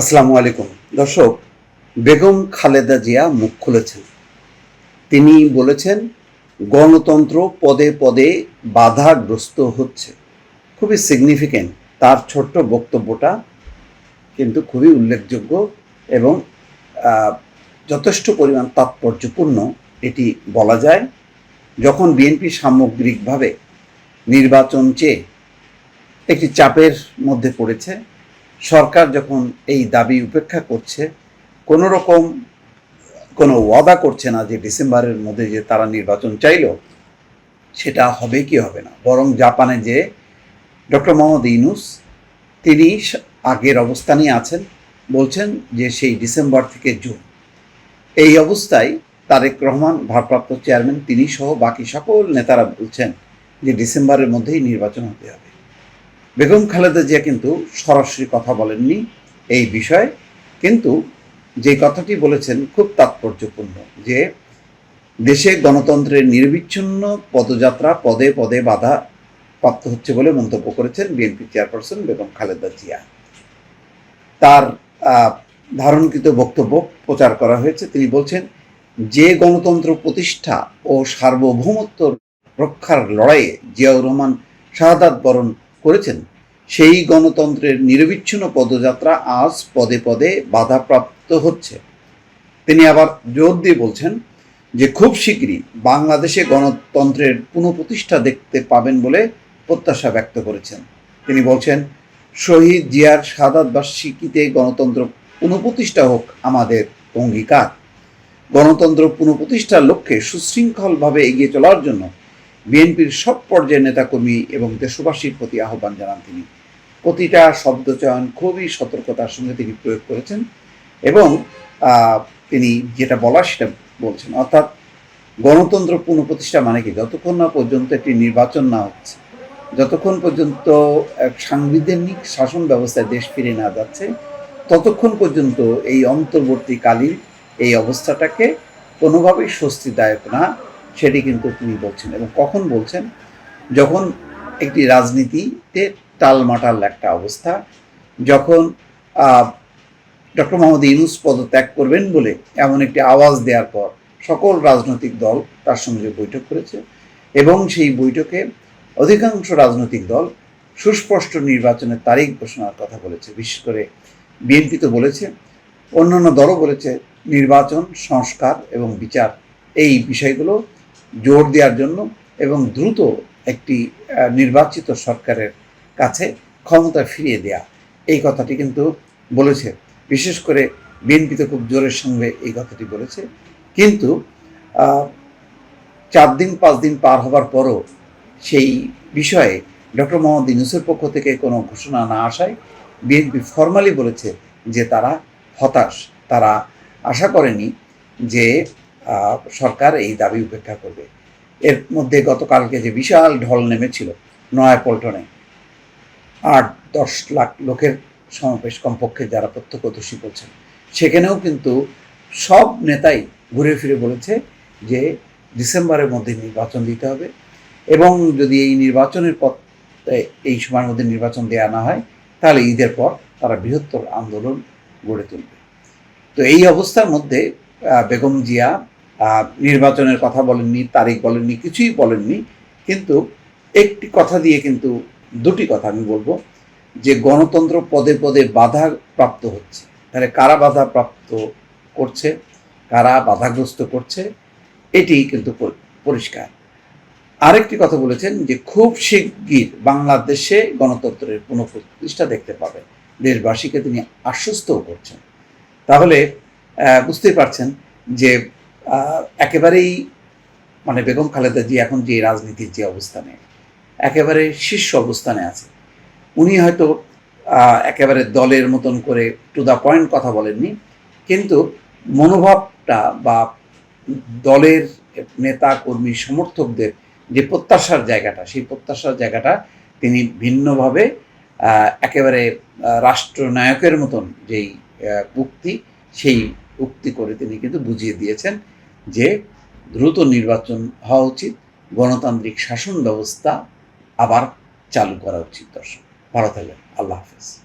আসসালামু আলাইকুম। দর্শক, বেগম খালেদা জিয়া মুখ খুলেছেন। তিনি বলেছেন, গণতন্ত্র পদে পদে বাধাগ্রস্ত হচ্ছে। খুবই সিগনিফিক্যান্ট তার ছোট্ট বক্তব্যটা কিন্তু খুবই উল্লেখযোগ্য এবং যথেষ্ট পরিমাণ তাৎপর্যপূর্ণ এটি বলা যায়। যখন বিএনপি সামগ্রিকভাবে নির্বাচন চেয়ে একটি চাপের মধ্যে পড়েছে সরকার যখন এই দাবি উপেক্ষা করছে, কোনো রকম কোনো ওয়াদা করছে না যে ডিসেম্বরের মধ্যে যে তারা নির্বাচন চাইলো, সেটা হবে কি হবে না। বরং জাপানে যে ডক্টর মোহাম্মদ ইনুস তিনি আগের অবস্থানেই আছেন, বলছেন যে সেই ডিসেম্বর থেকে জুন। এই অবস্থায় তারেক রহমান, ভারপ্রাপ্ত চেয়ারম্যান, তিনি সহ বাকি সকল নেতারা বলছেন যে ডিসেম্বরের মধ্যেই নির্বাচন হতে হবে। বেগম খালেদা জিয়া কিন্তু সরাসরি কথা বলেননি এই বিষয়ে, কিন্তু যে কথাটি বলেছেন খুব তাৎপর্যপূর্ণ যে দেশে গণতন্ত্রের নির্বিচ্ছিন্ন পদযাত্রা পদে পদে বাধা প্রাপ্ত হচ্ছে বলে মন্তব্য করেছেন বিএনপি চেয়ারপারসন বেগম খালেদা জিয়া। তার ধারণকৃত বক্তব্য প্রচার করা হয়েছে। তিনি বলছেন, যে গণতন্ত্র প্রতিষ্ঠা ও সার্বভৌমত্ব রক্ষার লড়াইয়ে জিয়াউর রহমান শাহাদাত বরণ করেছেন। সেই গণতন্ত্রের নিরবিচ্ছিন্ন পদযাত্রা আজ পদে পদে বাধাপ্রাপ্ত হচ্ছে। তিনি আবার জোর দিয়ে বলছেন যে, খুব শীঘ্রই বাংলাদেশে গণতন্ত্রের পুনঃপ্রতিষ্ঠা দেখতে পাবেন বলে প্রত্যাশা ব্যক্ত করেছেন। তিনি বলছেন, শহীদ জিয়ার সাদাত বার্ষিকীতে গণতন্ত্র পুনঃপ্রতিষ্ঠা হোক আমাদের অঙ্গীকার। গণতন্ত্র পুনঃপ্রতিষ্ঠার লক্ষ্যে সুশৃঙ্খলভাবে এগিয়ে চলার জন্য বিএনপির সব পর্যায়ের নেতাকর্মী এবং দেশবাসীর প্রতি আহ্বান জানান তিনি। প্রতিটা শব্দচয়ন খুবই সতর্কতার সঙ্গে তিনি প্রয়োগ করেছেন এবং তিনি যেটা বলা সেটা বলছেন। অর্থাৎ গণতন্ত্র পুনঃপ্রতিষ্ঠা মানে কি? যতক্ষণ না পর্যন্ত একটি নির্বাচন না হচ্ছে, যতক্ষণ পর্যন্ত এক সাংবিধানিক শাসন ব্যবস্থায় দেশ ফিরে না যাচ্ছে, ততক্ষণ পর্যন্ত এই অন্তর্বর্তীকালীন এই অবস্থাটাকে কোনোভাবেই স্বস্তিদায়ক না সেটি কিন্তু তিনি বলছেন এবং কখন বলছেন? যখন একটি রাজনীতিতে টালমাটাল একটা অবস্থা, যখন ডক্টর মোহাম্মদ ইউনুস পদত্যাগ করবেন বলে এমন একটি আওয়াজ দেওয়ার পর সকল রাজনৈতিক দল তার সঙ্গে বৈঠক করেছে এবং সেই বৈঠকে অধিকাংশ রাজনৈতিক দল সুস্পষ্ট নির্বাচনের তারিখ ঘোষণার কথা বলেছে। বিশেষ করে বিএনপি তো বলেছে, অন্যান্য দলও বলেছে নির্বাচন, সংস্কার এবং বিচার এই বিষয়গুলো জোর দেওয়ার জন্য এবং দ্রুত একটি নির্বাচিত সরকারের কাছে ক্ষমতা ফিরিয়ে দেয়া। এই কথাটি কিন্তু বলেছে। বিশেষ করে বিএনপি তো খুব জোরের সঙ্গে এই কথাটি বলেছে। কিন্তু চার দিন, পাঁচ দিন পার হবার পরও সেই বিষয়ে ডক্টর মোহাম্মদ ইউনুসের পক্ষ থেকে কোনো ঘোষণা না আসায় বিএনপি ফর্মালি বলেছে যে তারা হতাশ। তারা আশা করেনি যে সরকার এই দাবি উপেক্ষা করবে। এর মধ্যে গতকালকে যে বিশাল ঢল নেমেছিল নয়াপল্টনে, আট দশ লাখ লোকের সমাবেশ কমপক্ষে যারা প্রত্যক্ষদর্শী বলছেন, সেখানেও কিন্তু সব নেতাই ঘুরে ফিরে বলেছে যে ডিসেম্বরের মধ্যে নির্বাচন দিতে হবে এবং যদি এই নির্বাচনের পথ এই সময়ের মধ্যে নির্বাচন দেওয়া না হয়, তাহলে ঈদের পর তারা বৃহত্তর আন্দোলন গড়ে তুলবে। তো এই অবস্থার মধ্যে বেগম জিয়া নির্বাচনের কথা বলেননি, তারিখ বলেননি, কিছুই বলেননি। কিন্তু একটি কথা দিয়ে কিন্তু দুটি কথা আমি বলব, যে গণতন্ত্র পদে পদে বাধা প্রাপ্ত হচ্ছে। তাহলে কারা বাধা প্রাপ্ত করছে? কারা বাধাগ্রস্ত করছে? এটি কিন্তু পরিষ্কার। আরেকটি কথা বলেছেন যে খুব শিগগির বাংলাদেশে গণতন্ত্রের পুনঃপ্রতিষ্ঠা দেখতে পাবে দেশবাসীকে তিনি আশ্বস্তও করছেন। তাহলে বুঝতেই পারছেন যে একেবারেই মানে বেগম খালেদা জি এখন যে রাজনীতির যে অবস্থানে, একেবারে শীর্ষ অবস্থানে আছে। উনি হয়তো একেবারে দলের মতন করে টু দ্য পয়েন্ট কথা বলেননি, কিন্তু মনোভাবটা বা দলের নেতা, কর্মী, সমর্থকদের যে প্রত্যাশার জায়গাটা, সেই প্রত্যাশার জায়গাটা তিনি ভিন্নভাবে একেবারে রাষ্ট্রনায়কের মতন যেই উক্তি, সেই উক্তি করে তিনি কিন্তু বুঝিয়ে দিয়েছেন যে দ্রুত নির্বাচন হওয়া উচিত, গণতান্ত্রিক শাসন ব্যবস্থা আবার চালু করা উচিত, দর্শক। ভালো থাকবেন। আল্লাহ হাফেজ।